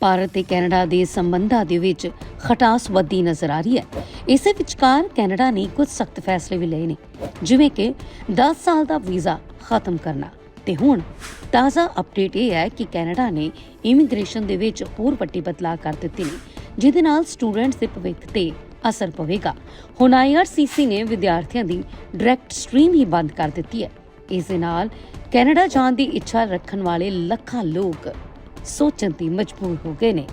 ਭਾਰਤ ਤੇ ਕੈਨੇਡਾ ਦੇ ਸੰਬੰਧਾਂ ਦੇ ਵਿੱਚ ਖਟਾਸ ਵੱਧਦੀ ਨਜ਼ਰ ਆ ਰਹੀ ਹੈ। ਇਸੇ ਵਿਚਕਾਰ ਕੈਨੇਡਾ ਨੇ ਕੁਝ ਸਖਤ ਫੈਸਲੇ ਵੀ ਲਏ ਨੇ, ਜਿਵੇਂ ਕਿ 10 ਸਾਲ ਦਾ ਵੀਜ਼ਾ ਖਤਮ ਕਰਨਾ। ਤੇ ਹੁਣ ਤਾਜ਼ਾ ਅਪਡੇਟ ਇਹ ਹੈ ਕਿ ਕੈਨੇਡਾ ਨੇ ਇਮੀਗ੍ਰੇਸ਼ਨ ਦੇ ਵਿੱਚ ਹੋਰ ਵੱਡੇ ਬਦਲਾਅ ਕਰ ਦਿੱਤੇ ਨੇ, ਜਿਹਦੇ ਨਾਲ ਸਟੂਡੈਂਟਸ ਦੇ ਭਵਿੱਖ ਤੇ ਅਸਰ ਪਵੇਗਾ। ਹੁਣ ਆਈਆਰਸੀਸੀ ਨੇ ਵਿਦਿਆਰਥੀਆਂ ਦੀ ਡਾਇਰੈਕਟ ਸਟ੍ਰੀਮ ਹੀ ਬੰਦ ਕਰ ਦਿੱਤੀ ਹੈ। ਇਸ ਦੇ ਨਾਲ ਕੈਨੇਡਾ ਜਾਣ ਦੀ ਇੱਛਾ ਰੱਖਣ ਵਾਲੇ ਲੱਖਾਂ ਲੋਕ ਸੋਚਣ ਤੇ ਮਜਬੂਰ ਹੋ ਗਏ ਨੇ